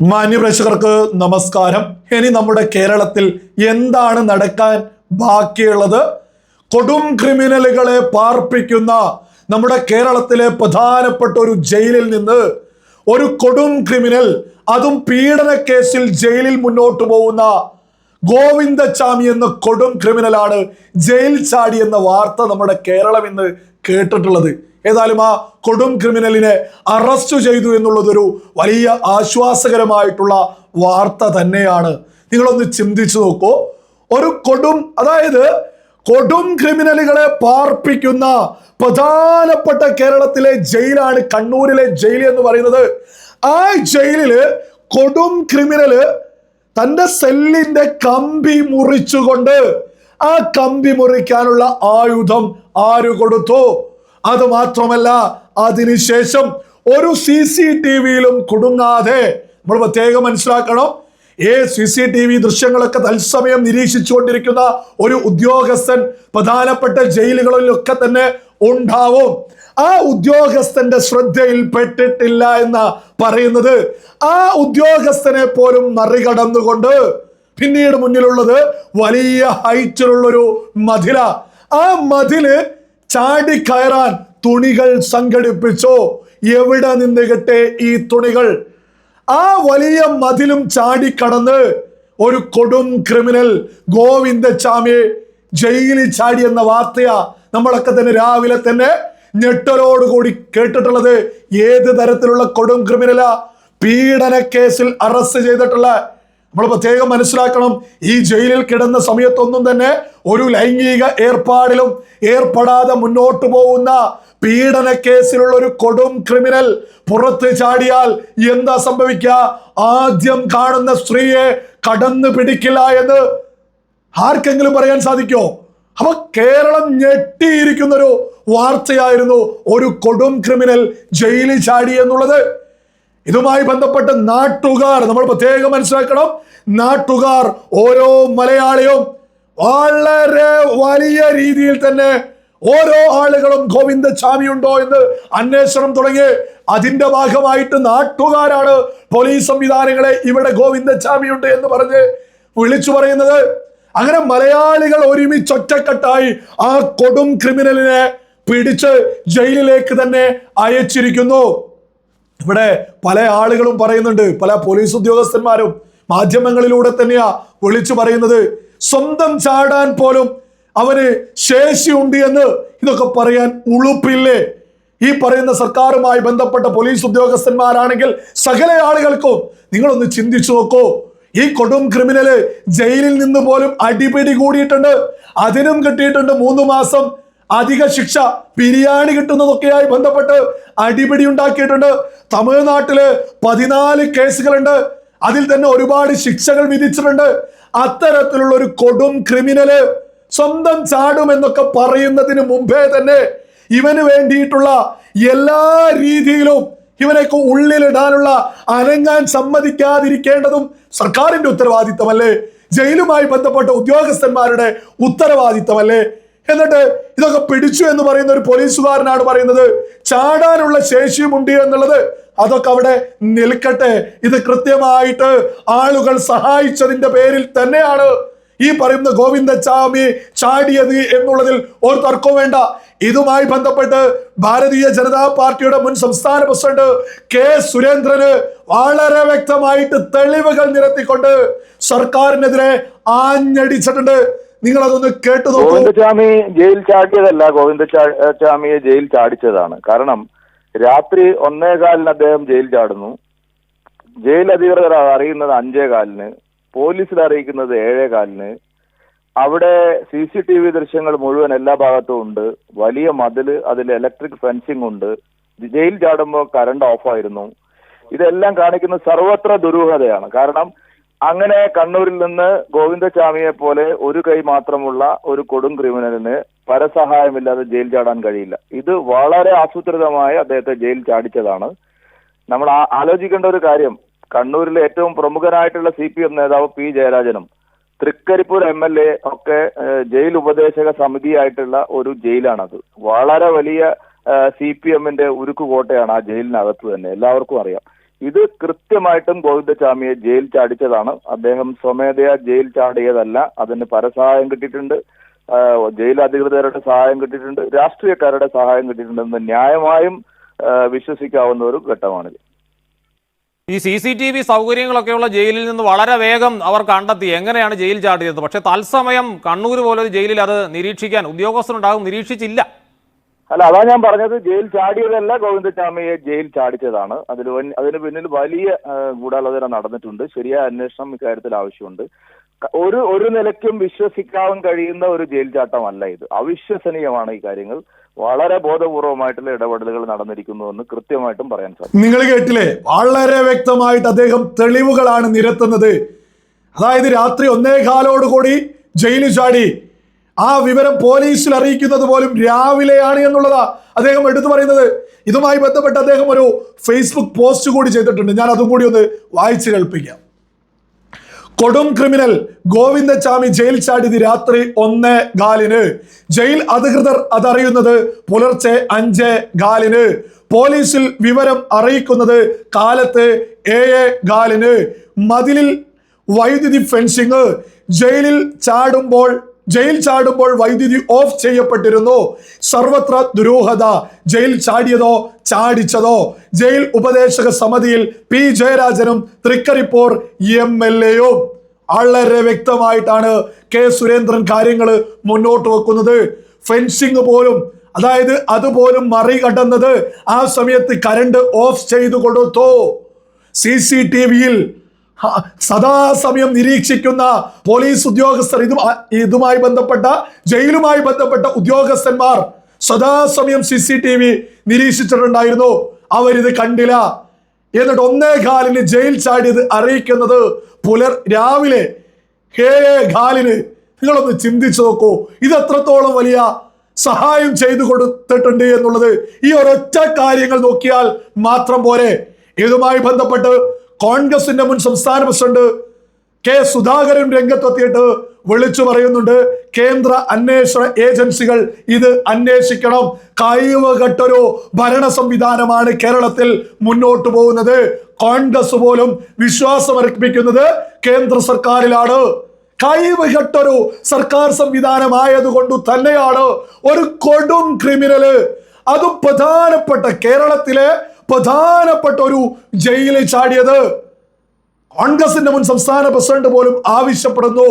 മാന്യപ്രേക്ഷകർക്ക് നമസ്കാരം. ഇനി നമ്മുടെ കേരളത്തിൽ എന്താണ് നടക്കാൻ ബാക്കിയുള്ളത്? കൊടും ക്രിമിനലുകളെ പാർപ്പിക്കുന്ന നമ്മുടെ കേരളത്തിലെ പ്രധാനപ്പെട്ട ഒരു ജയിലിൽ നിന്ന് ഒരു കൊടും ക്രിമിനൽ അതും പീഡന കേസിൽ ജയിലിൽ മുന്നോട്ട് പോകുന്ന ഗോവിന്ദച്ചാമി എന്ന കൊടും ക്രിമിനലാണ് ജയിൽ ചാടി എന്ന വാർത്ത നമ്മുടെ കേരളം ഇന്ന് കേട്ടിട്ടുള്ളത്. ഏതായാലും ആ കൊടും ക്രിമിനലിനെ അറസ്റ്റ് ചെയ്തു എന്നുള്ളതൊരു വലിയ ആശ്വാസകരമായിട്ടുള്ള വാർത്ത തന്നെയാണ്. നിങ്ങളൊന്ന് ചിന്തിച്ചു നോക്കൂ. ഒരു കൊടും അതായത് കൊടും ക്രിമിനലുകളെ പാർപ്പിക്കുന്ന പ്രധാനപ്പെട്ട കേരളത്തിലെ ജയിലാണ് കണ്ണൂരിലെ ജയിൽ എന്ന് പറയുന്നത്. ആ ജയിലിൽ കൊടും ക്രിമിനൽ തന്റെ സെല്ലിന്റെ കമ്പി മുറിച്ചുകൊണ്ട് ആ കമ്പി മുറിക്കാനുള്ള ആയുധം ആര് കൊടുത്തു? അത് മാത്രമല്ല അതിനുശേഷം ഒരു സി സി ടി വിയിലും കുടുങ്ങാതെ നമ്മൾ പ്രത്യേകം മനസ്സിലാക്കണം. ഏ സി സി ടി വി ദൃശ്യങ്ങളൊക്കെ തത്സമയം നിരീക്ഷിച്ചുകൊണ്ടിരിക്കുന്ന ഒരു ഉദ്യോഗസ്ഥൻ പ്രധാനപ്പെട്ട ജയിലുകളിലൊക്കെ തന്നെ ഉണ്ടാവും. ആ ഉദ്യോഗസ്ഥന്റെ ശ്രദ്ധയിൽ പെട്ടിട്ടില്ല എന്ന് പറയുന്നത്. ആ ഉദ്യോഗസ്ഥനെ പോലും മറികടന്നുകൊണ്ട് പിന്നീട് മുന്നിലുള്ളത് വലിയ ഹൈറ്റിലുള്ളൊരു മതില. ആ മതിൽ ചാടിക്കയറാൻ തുണികൾ സംഘടിപ്പിച്ചോ. എവിടെ നിന്ന് കിട്ടേ ഈ തുണികൾ? ആ വലിയ മതിലും ചാടിക്കടന്ന് ഒരു കൊടും ക്രിമിനൽ ഗോവിന്ദച്ചാമിയെ ജയിലിൽ ചാടി എന്ന വാർത്തയാ നമ്മളൊക്കെ തന്നെ രാവിലെ തന്നെ ഞെട്ടലോടുകൂടി കേട്ടിട്ടുള്ളത് ഏത് തരത്തിലുള്ള കൊടും ക്രിമിനലാ പീഡന കേസിൽ അറസ്റ്റ് ചെയ്തിട്ടുള്ള? നമ്മൾ പ്രത്യേകം മനസ്സിലാക്കണം ഈ ജയിലിൽ കിടന്ന സമയത്തൊന്നും തന്നെ ഒരു ലൈംഗിക ഏർപ്പാടിലും ഏർപ്പെടാതെ മുന്നോട്ട് പോകുന്ന പീഡന കേസിലുള്ള ഒരു കൊടും ക്രിമിനൽ പുറത്ത് ചാടിയാൽ എന്താ സംഭവിക്കുക? ആദ്യം കാണുന്ന സ്ത്രീയെ കടന്നു പിടിക്കില്ല എന്ന് ആർക്കെങ്കിലും പറയാൻ സാധിക്കോ അപ്പൊ കേരളം ഞെട്ടിയിരിക്കുന്ന ഒരു വാർത്തയായിരുന്നു ഒരു കൊടും ക്രിമിനൽ ജയിലിൽ ചാടി എന്നുള്ളത്. ഇതുമായി ബന്ധപ്പെട്ട് നാട്ടുകാർ നമ്മൾ പ്രത്യേകം മനസ്സിലാക്കണം നാട്ടുകാർ ഓരോ മലയാളിയും വളരെ വലിയ രീതിയിൽ തന്നെ ഓരോ ആളുകളും ഗോവിന്ദസ്വാമി ഉണ്ടോ എന്ന് അന്വേഷണം തുടങ്ങി. അതിന്റെ ഭാഗമായിട്ട് നാട്ടുകാരാണ് പോലീസ് സംവിധാനങ്ങളെ ഇവിടെ ഗോവിന്ദസ്വാമി ഉണ്ട് എന്ന് പറഞ്ഞ് വിളിച്ചു പറയുന്നത്. അങ്ങനെ മലയാളികൾ ഒരുമിച്ച് ഒറ്റക്കെട്ടായി ആ കൊടും ക്രിമിനലിനെ പിടിച്ച് ജയിലിലേക്ക് തന്നെ അയച്ചിരിക്കുന്നു. ഇവിടെ പല ആളുകളും പറയുന്നുണ്ട് പല പോലീസ് ഉദ്യോഗസ്ഥന്മാരും മാധ്യമങ്ങളിലൂടെ തന്നെയാ വിളിച്ചു പറയുന്നത്. സ്വന്തം ചാടാൻ പോലും അവന് ശേഷിയുണ്ട് എന്ന് ഇതൊക്കെ പറയാൻ ഉളുപ്പില്ലേ? ഈ പറയുന്ന സർക്കാരുമായി ബന്ധപ്പെട്ട പോലീസ് ഉദ്യോഗസ്ഥന്മാരാണെങ്കിൽ സകല ആളുകൾക്കും നിങ്ങളൊന്ന് ചിന്തിച്ചു നോക്കൂ. ഈ കൊടും ക്രിമിനൽ ജയിലിൽ നിന്ന് പോലും അടിപിടി കൂടിയിട്ടുണ്ട്. അതിനും കിട്ടിയിട്ടുണ്ട് മൂന്ന് മാസം അധിക ശിക്ഷ. ബിരിയാണി കിട്ടുന്നതൊക്കെയായി ബന്ധപ്പെട്ട് അടിപിടി ഉണ്ടാക്കിയിട്ടുണ്ട്. തമിഴ്നാട്ടിൽ പതിനാല് കേസുകളുണ്ട്. അതിൽ തന്നെ ഒരുപാട് ശിക്ഷകൾ വിധിച്ചിട്ടുണ്ട്. അത്തരത്തിലുള്ള ഒരു കൊടും ക്രിമിനൽ സ്വന്തം ചാടും എന്നൊക്കെ പറയുന്നതിന് മുമ്പേ തന്നെ ഇവന് വേണ്ടിയിട്ടുള്ള എല്ലാ രീതിയിലും ഇവനൊക്കെ ഉള്ളിലിടാനുള്ള അനങ്ങാൻ സമ്മതിക്കാതിരിക്കേണ്ടതും സർക്കാരിന്റെ ഉത്തരവാദിത്തമല്ലേ? ജയിലുമായി ബന്ധപ്പെട്ട ഉദ്യോഗസ്ഥന്മാരുടെ ഉത്തരവാദിത്തമല്ലേ? എന്നിട്ട് ഇതൊക്കെ പിടിച്ചു എന്ന് പറയുന്ന ഒരു പോലീസുകാരനാണ് പറയുന്നത്. ചാടാനുള്ള ശേഷിയുമുണ്ട് എന്നുള്ളത് അതൊക്കെ അവിടെ നിൽക്കട്ടെ. ഇത് കൃത്യമായിട്ട് ആളുകൾ സഹായിച്ചതിന്റെ പേരിൽ തന്നെയാണ്. ഈ പറയുന്ന ഗോവിന്ദസ്വാമി ചാടിയത് എന്നുള്ളതിൽ ഒരു തർക്കവും വേണ്ട. ഇതുമായി ബന്ധപ്പെട്ട് ഭാരതീയ ജനതാ പാർട്ടിയുടെ മുൻ സംസ്ഥാന പ്രസിഡന്റ് കെ സുരേന്ദ്രന് വളരെ വ്യക്തമായിട്ട് തെളിവുകൾ നിരത്തിക്കൊണ്ട് സർക്കാരിനെതിരെ ആഞ്ഞടിച്ചിട്ടുണ്ട്. നിങ്ങൾ അതൊന്ന് കേട്ടു ഗോവിന്ദസ്വാമി ജയിൽ ചാടിയതല്ല. ഗോവിന്ദസ്വാമിയെ ജയിൽ ചാടിച്ചതാണ്. കാരണം രാത്രി ഒന്നേകാലിന് അദ്ദേഹം ജയിൽ ചാടുന്നു. ജയിൽ അധികൃതർ അറിയുന്നത് അഞ്ചേകാലിന്. പോലീസിൽ അറിയിക്കുന്നത് ഏഴേ കാലിന് അവിടെ സി സി ടി വി ദൃശ്യങ്ങൾ മുഴുവൻ എല്ലാ ഭാഗത്തും ഉണ്ട്. വലിയ മതിൽ അതിൽ ഇലക്ട്രിക് ഫെൻസിംഗ് ഉണ്ട്. ജയിൽ ചാടുമ്പോൾ കറണ്ട് ഓഫായിരുന്നു ഇതെല്ലാം കാണിക്കുന്ന സർവത്ര ദുരൂഹതയാണ്. കാരണം അങ്ങനെ കണ്ണൂരിൽ നിന്ന് ഗോവിന്ദസ്വാമിയെ പോലെ ഒരു കൈ മാത്രമുള്ള ഒരു കൊടും ക്രിമിനലിന് പരസഹായമില്ലാതെ ജയിൽ ചാടാൻ കഴിയില്ല. ഇത് വളരെ ആസൂത്രിതമായി അദ്ദേഹത്തെ ജയിൽ ചാടിച്ചതാണ്. നമ്മൾ ആലോചിക്കേണ്ട ഒരു കാര്യം. കണ്ണൂരിലെ ഏറ്റവും പ്രമുഖനായിട്ടുള്ള സി പി എം നേതാവ് പി ജയരാജനും തൃക്കരിപ്പൂർ എം എൽ എ ഒക്കെ ജയിൽ ഉപദേശക സമിതിയായിട്ടുള്ള ഒരു ജയിലാണത്. വളരെ വലിയ സി പി എമ്മിന്റെ ഉരുക്കുകോട്ടയാണ് ആ ജയിലിനകത്ത് തന്നെ. എല്ലാവർക്കും അറിയാം. ഇത് കൃത്യമായിട്ടും ഗോവിന്ദസ്വാമിയെ ജയിൽ ചാടിച്ചതാണ്. അദ്ദേഹം സ്വമേധയാ ജയിൽ ചാടിയതല്ല. അതിന് പരസഹായം കിട്ടിയിട്ടുണ്ട്. ജയിൽ അധികൃതരുടെ സഹായം കിട്ടിയിട്ടുണ്ട്. രാഷ്ട്രീയക്കാരുടെ സഹായം കിട്ടിയിട്ടുണ്ടെന്ന് ന്യായമായും വിശ്വസിക്കാവുന്ന ഒരു ഘട്ടമാണിത്. ഈ സി സി ടി വി സൗകര്യങ്ങളൊക്കെയുള്ള ജയിലിൽ നിന്ന് വളരെ വേഗം അവർ കണ്ടെത്തി. എങ്ങനെയാണ് ജയിൽ ചാടിയത്? പക്ഷേ തത്സമയം കണ്ണൂർ പോലൊരു ജയിലിൽ അത് നിരീക്ഷിക്കാൻ ഉദ്യോഗസ്ഥരുണ്ടാകും നിരീക്ഷിച്ചില്ല. അല്ല അതാ ഞാൻ പറഞ്ഞത്. ജയിൽ ചാടിയതല്ല ഗോവിന്ദസ്വാമിയെ ജയിൽ ചാടിച്ചതാണ്. അതിൽ അതിന് പിന്നിൽ വലിയ ഗൂഢാലോചന നടന്നിട്ടുണ്ട്. ശരിയായ അന്വേഷണം ഇക്കാര്യത്തിൽ ആവശ്യമുണ്ട്. ഒരു ഒരു നിലയ്ക്കും വിശ്വസിക്കാൻ കഴിയുന്ന ഒരു ജയിൽ ചാട്ടമല്ല ഇത്. അവിശ്വസനീയമാണ് ഈ കാര്യങ്ങൾ. വളരെ ബോധപൂർവമായിട്ടുള്ള ഇടപെടലുകൾ നടന്നിരിക്കുന്നു എന്ന് കൃത്യമായിട്ടും പറയാൻ സാധിക്കും. നിങ്ങൾ കേട്ടില്ലേ? വളരെ വ്യക്തമായിട്ട് അദ്ദേഹം തെളിവുകളാണ് നിരത്തുന്നത്. അതായത് രാത്രി ഒന്നേകാലോടുകൂടി ജയിലിൽ ചാടി. ആ വിവരം പോലീസിൽ അറിയിക്കുന്നത് പോലും രാവിലെയാണ് എന്നുള്ളതാ അദ്ദേഹം എടുത്തു പറയുന്നത്. ഇതുമായി ബന്ധപ്പെട്ട് അദ്ദേഹം ഒരു ഫേസ്ബുക്ക് പോസ്റ്റ് കൂടി ചെയ്തിട്ടുണ്ട്. ഞാൻ അതും കൂടി ഒന്ന് വായിച്ചു കേൾപ്പിക്കാം. കൊടും ക്രിമിനൽ ഗോവിന്ദചാമി ജയിൽ ചാടിയത് രാത്രി ഒന്ന് ഗാലിന് ജയിൽ അധികൃതർ അതറിയുന്നത് പുലർച്ചെ അഞ്ച് ഗാലിന് പോലീസിൽ വിവരം അറിയിക്കുന്നത് കാലത്ത് ഏഴ് ഗാലിന് മതിലിൽ വൈദ്യുതി ഫെൻസിങ്. ജയിലിൽ ചാടുമ്പോൾ ജയിൽ ചാടുമ്പോൾ വൈദ്യുതി ഓഫ് ചെയ്യപ്പെട്ടിരുന്നു. സർവത്ര ദുരൂഹത. ജയിൽ ചാടിയതോ ചാടിച്ചതോ. ജയിൽ ഉപദേശക സമിതിയിൽ പി ജയരാജനും തൃക്കരിപ്പൂർ എം എൽ എയും. വളരെ വ്യക്തമായിട്ടാണ് കെ സുരേന്ദ്രൻ കാര്യങ്ങൾ മുന്നോട്ട് വെക്കുന്നത്. ഫെൻസിങ് പോലും അതായത് അതുപോലും മറികടന്നത് ആ സമയത്ത് കരണ്ട് ഓഫ് ചെയ്തു കൊടുത്തു സി സി ടി വിയിൽ സദാസമയം നിരീക്ഷിക്കുന്ന പോലീസ് ഉദ്യോഗസ്ഥർ ഇതും ഇതുമായി ബന്ധപ്പെട്ട ജയിലുമായി ബന്ധപ്പെട്ട ഉദ്യോഗസ്ഥന്മാർ സദാസമയം സി സി ടി വി നിരീക്ഷിച്ചിട്ടുണ്ടായിരുന്നു. അവരിത് കണ്ടില്ല. എന്നിട്ട് ഒന്നേ കാലിന് ജയിൽ ചാടിയത് അറിയിക്കുന്നത് പുലർ രാവിലെ ഹേ ഖാലിന് നിങ്ങളൊന്ന് ചിന്തിച്ചു നോക്കൂ. ഇത് എത്രത്തോളം വലിയ സഹായം ചെയ്തു കൊടുത്തിട്ടുണ്ട് എന്നുള്ളത്. ഈ ഒരൊറ്റ കാര്യങ്ങൾ നോക്കിയാൽ മാത്രം പോരെ. ഇതുമായി ബന്ധപ്പെട്ട് കോൺഗ്രസിന്റെ മുൻ സംസ്ഥാന പ്രസിഡന്റ് കെ സുധാകരൻ രംഗത്തെത്തിയിട്ട് വിളിച്ചു പറയുന്നുണ്ട് കേന്ദ്ര അന്വേഷണ ഏജൻസികൾ ഇത് അന്വേഷിക്കണം. കൈവകെട്ടൊരു ഭരണ സംവിധാനമാണ് കേരളത്തിൽ മുന്നോട്ട് പോകുന്നത്. കോൺഗ്രസ് പോലും വിശ്വാസമർപ്പിക്കുന്നത് കേന്ദ്ര സർക്കാരിലാണ്. കൈവകെട്ടൊരു സർക്കാർ സംവിധാനമായതുകൊണ്ട് തന്നെയാണ് ഒരു കൊടും ക്രിമിനൽ. അതും പ്രധാനപ്പെട്ട കേരളത്തിലെ പ്രധാനപ്പെട്ട ഒരു ജയിലിൽ ചാടിയത് കോൺഗ്രസിന്റെ മുൻ സംസ്ഥാന പ്രസിഡന്റ് പോലും ആവശ്യപ്പെടുന്നു.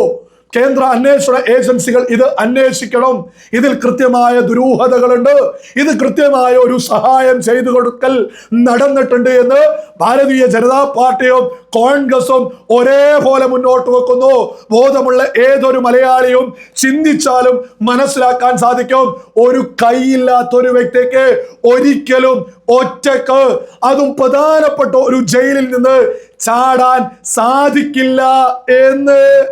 കേന്ദ്ര അന്വേഷണ ഏജൻസികൾ ഇത് അന്വേഷിക്കണം. ഇതിൽ കൃത്യമായ ദുരൂഹതകളുണ്ട്. ഇത് കൃത്യമായ ഒരു സഹായം ചെയ്തു കൊടുക്കൽ നടന്നിട്ടുണ്ട് എന്ന് ഭാരതീയ ജനതാ പാർട്ടിയും കോൺഗ്രസും ഒരേപോലെ മുന്നോട്ട് വെക്കുന്നു. ബോധമുള്ള ഏതൊരു മലയാളിയും ചിന്തിച്ചാലും മനസ്സിലാക്കാൻ സാധിക്കും. ഒരു കൈയില്ലാത്തൊരു വ്യക്തിക്ക് ഒരിക്കലും ഒറ്റയ്ക്ക്. അതും പ്രധാനപ്പെട്ട ഒരു ജയിലിൽ നിന്ന് ചാടാൻ സാധിക്കില്ല എന്ന്.